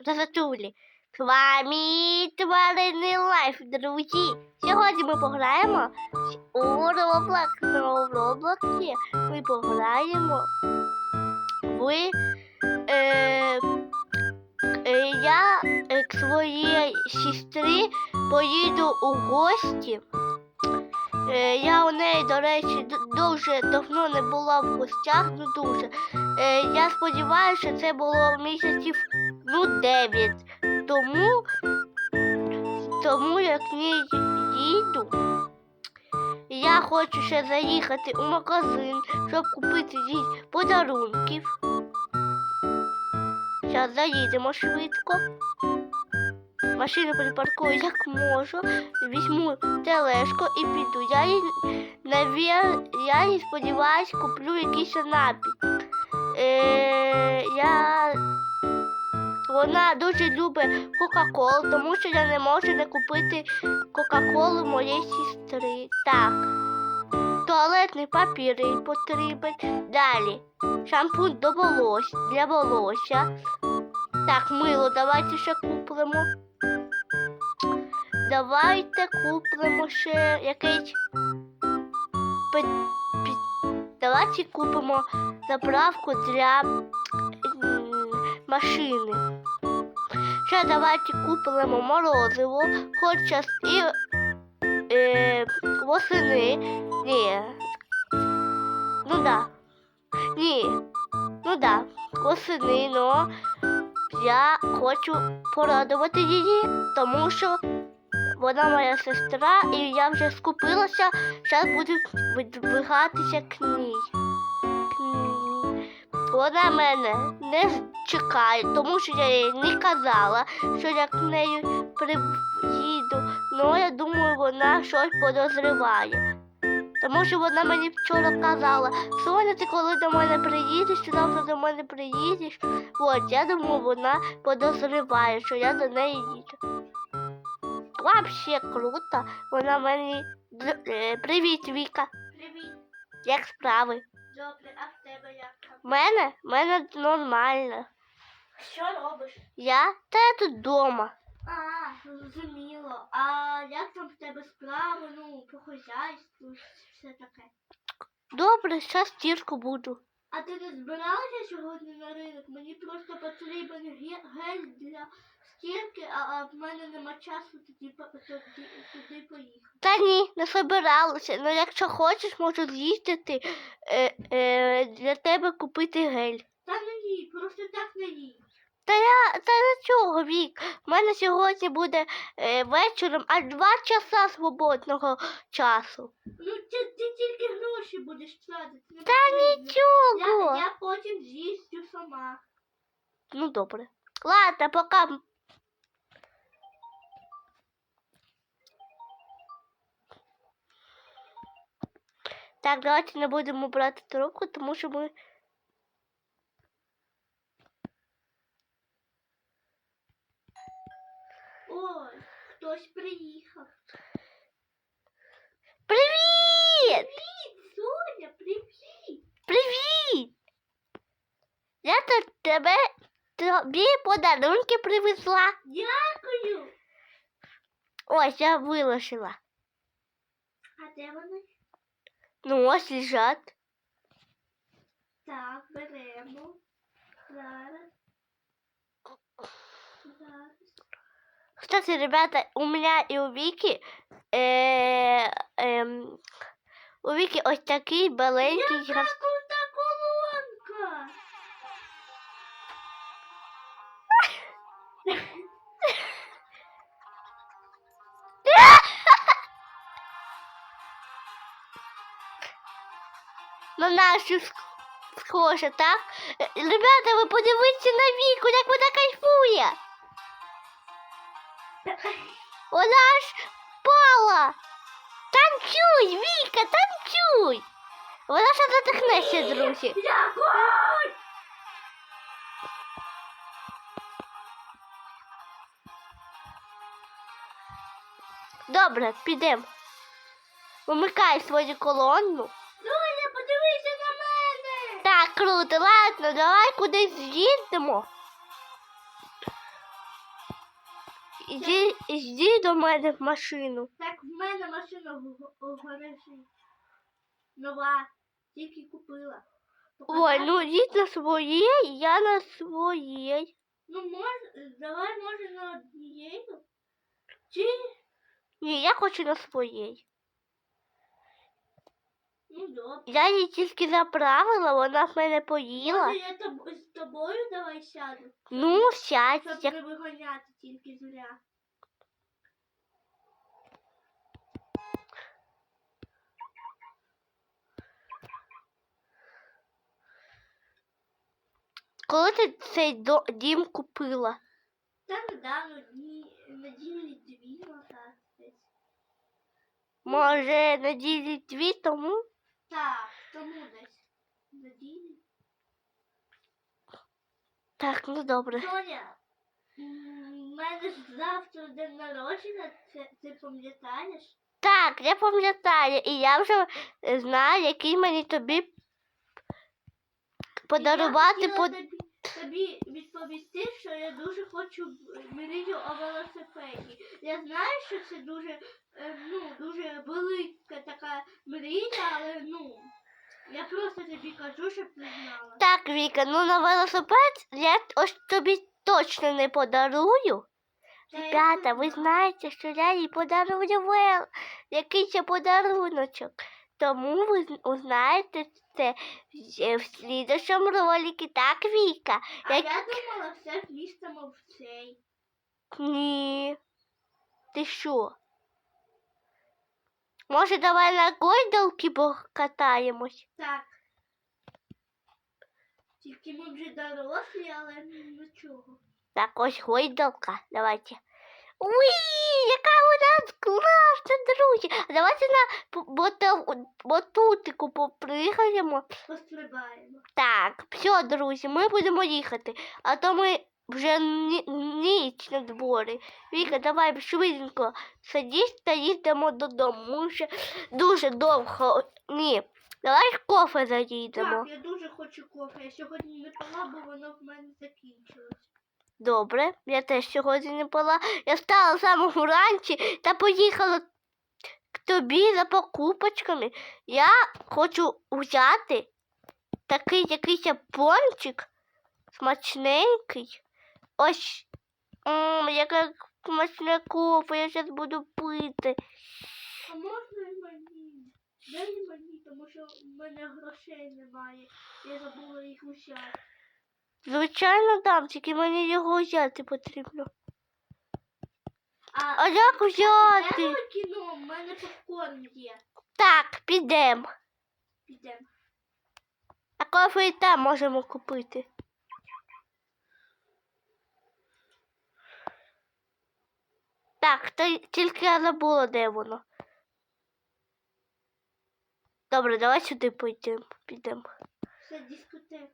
Рататулі. З вами тваринний лайф, друзі. Сьогодні ми пограємо у Roblox. На Роблоксі ми пограємо в е, е, я е, к своїй сестрі поїду у гості. Е, я у неї, до речі, дуже давно не була в гостях, ну дуже. Е, я сподіваюся, що це було місяців ну 9. Тому, тому як не їду, я хочу ще заїхати у магазин, щоб купити їй подарунків. Зараз заїдемо швидко. Машину припаркую як можу, візьму тележку і піду. Я їй, навір, я їй сподіваюсь, куплю якийсь напій. Е, я... Вона дуже любить Кока-Колу, тому що я не можу не купити Кока-Колу моєї сестри. Так. Туалетний папір їй потрібен. Далі. Шампунь до волос, для волосся. Так, мило, давайте ще куплемо. Давайте куплемо ще якийсь. Давайте купимо заправку для машини. Ще давайте купимо морозиво, хоч і е, восени. Ні. Ну да. Ні. Ну да. Восени, но я хочу порадувати її, тому що вона моя сестра, і я вже скупилася, зараз буду видвигатися к ній. Вона мене не чекає, тому що я їй не казала, що я к нею приїду. Ну, я думаю, вона щось подозріває. Тому що вона мені вчора казала, Соня, ти коли до мене приїдеш, ти завтра до мене приїдеш. От, я думаю, вона подозріває, що я до неї їду. Вообще круто. Вона мені. Е, Привіт, Віка. Привіт. Як справи? Добре, а в тебе як там? Мене? Мене нормально. Що робиш? Я? Та я тут вдома. А, зрозуміло. А як там в тебе справи, ну, по хазяйству, все таке? Добре, зараз стірку буду. А ти не збиралася сьогодні на ринок? Мені просто потрібен ге- гель для стірки, а, в мене нема часу тоді, туди, поїхати. Та ні, не собиралася. Ну якщо хочеш, можу з'їздити е, е, для тебе купити гель. Та не їй, просто так не їй. Та я та нічого, Вік. У мене сьогодні буде е, вечором аж два часа свободного часу. Ну ти, ти тільки гроші будеш тратити. Та нічого. Я, я потім з'їздю сама. Ну добре. Ладно, пока. Так, давайте не будемо брати трубку, тому що ми. Ой, хтось приїхав. Привіт! Привіт, Соня, привіт. Привіт! Я тут тебе тобі подарунки привезла. Дякую. Ось я вилишила. А де вони? Ну, ось лежать. Так, беремо. Зараз. Зараз. Кстати, ребята, у меня и у Вики, э, эм, у Вики ось такий беленький Яка на нашу сх- схожа, так? Ребята, ви подивіться на Віку, як вона кайфує. Вона ж пала. Танцюй, Віка, танцюй. Вона ще задихнеться, друзі. Добре, підемо. Вимикай свою колонну. Круто, ладно, давай кудись з'їздимо. Іди, іди до мене в машину. Так в мене машина в, гаражі. Нова. Тільки купила. Ой, ну йдіть на своїй, я на своїй. Ну, мож, давай, може, на однією. Чи, Ні, я хочу на своїй. Ну, добре. Я її тільки заправила, вона в мене поїла. Може, я тоб- з тобою давай сяду, Ну, щоб сядь. не виганяти тільки зря. Коли ти цей дім купила? Та недавно дні, неділі дві назад десь. Може, неділі дві тому? Так, тому десь. надійний. Так, ну добре. Соня, м, в мене ж завтра день народження, це ти пам'ятаєш? Так, я пам'ятаю, і я вже е, знаю, який мені тобі подарувати Я по. хотіла тобі, тобі відповісти, що я дуже хочу мрію о велосипеді. Я знаю, що це дуже, е, ну, дуже велика така мрія, але ну, я просто тобі кажу, щоб ти знала. Так, Віка, ну на велосипед я ось тобі точно не подарую. Ребята, ви знаєте, що я їй подарую вел. Який це подаруночок. Тому ви узнаєте це в- в слідущому так, Віка? А Як- я думала, все вмістимо в цей. Ні. Ти що? Може, давай на гойдалки покатаємось? Так. Тільки ми вже дорослі, але нічого. Так, ось гойдалка. Давайте. Уй, яка у нас класна, друзі. Давайте на батутику попригаємо. Пострибаємо. Так, все, друзі, ми будемо їхати. А то ми вже ні- ніч на дворі. Віка, давай швиденько садись та їдемо додому. Ми вже дуже довго. Ні. Давай в кофе заїдемо. Так, я дуже хочу кофе. Я сьогодні не пила, бо воно в мене закінчилось. Добре, я теж сьогодні не пила. Я встала самого ранці та поїхала к тобі за покупочками. Я хочу взяти такий якийсь пончик смачненький. Ось м, яке смачне кофе, я зараз буду пити. А можна і мені? Дай мені, тому що в мене грошей немає. Я забула їх взяти. Звичайно, дам, тільки мені його взяти потрібно. А, А як взяти? В кіно, в мене попкорн є. Так, підемо. Підемо. А кофе і там можемо купити. Так, то тільки я забула, де воно. Добре, давай сюди підемо. Це дискотека.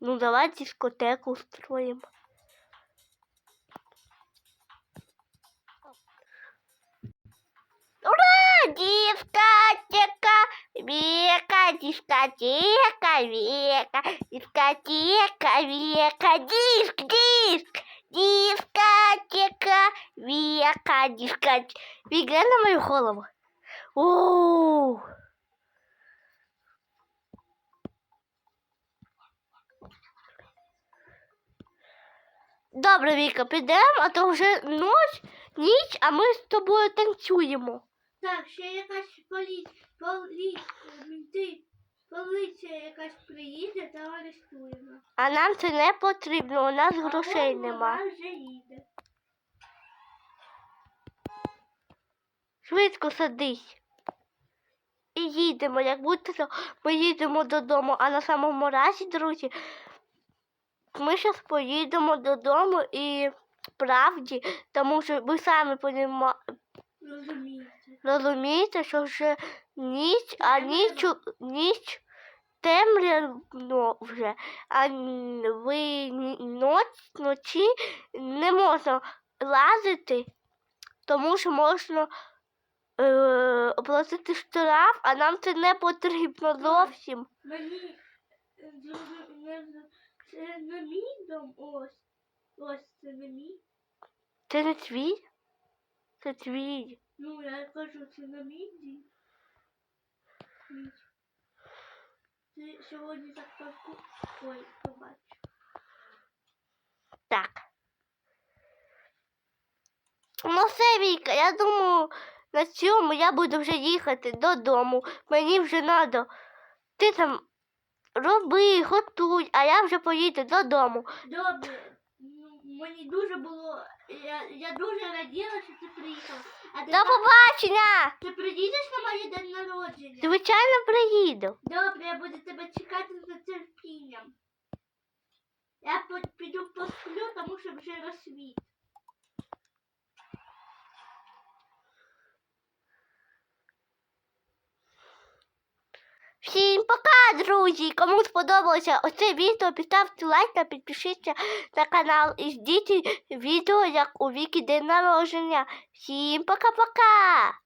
Ну, давай дискотеку устроїмо. Ура! Дискотека! Века, дискотека, века, дискотека, века, диск, диск, дискотека, века, дискотека. Віка, на мою голову. Ууу. Добре, Віка, підемо, а то вже ніч, ніч, а ми з тобою танцюємо. Так, ще якась поліція, поліція, поліція якась приїде та арестуємо. А нам це не потрібно, у нас грошей вон нема. Вона вже їде. Швидко садись. І їдемо, як будь-то ми їдемо додому, а на самому разі, друзі, ми зараз поїдемо додому і справді, тому що ви самі поніма- Розумієте. розумієте, що вже ніч, а ніч, ніч темряно вже, а ви ноч, ночі не можна лазити, тому що можна е, оплатити штраф, а нам це не потрібно зовсім. Мені не це не мій дом, ось. Ось це не мій. Це не твій? Це твій. Ну, я кажу, це на міді. Мідь. Ти сьогодні так парку. Ой, побач. Так. Ну все, Віка, я думаю, на цьому я буду вже їхати додому. Мені вже треба. Ти там роби, готуй, а я вже поїду додому. Добре. Ну, мені дуже було. Я, я дуже раділа, що ти приїхав. А До тепер побачення! ти приїдеш на моє день народження? Звичайно, приїду. Добре, я буду тебе чекати з нетерпінням. Я по- піду посплю, тому що вже розсвіт. Всім пока, друзі! Кому сподобалося оце відео, поставте лайк та підпишіться на канал і ждіть відео, як у Віки день народження. Всім пока-пока!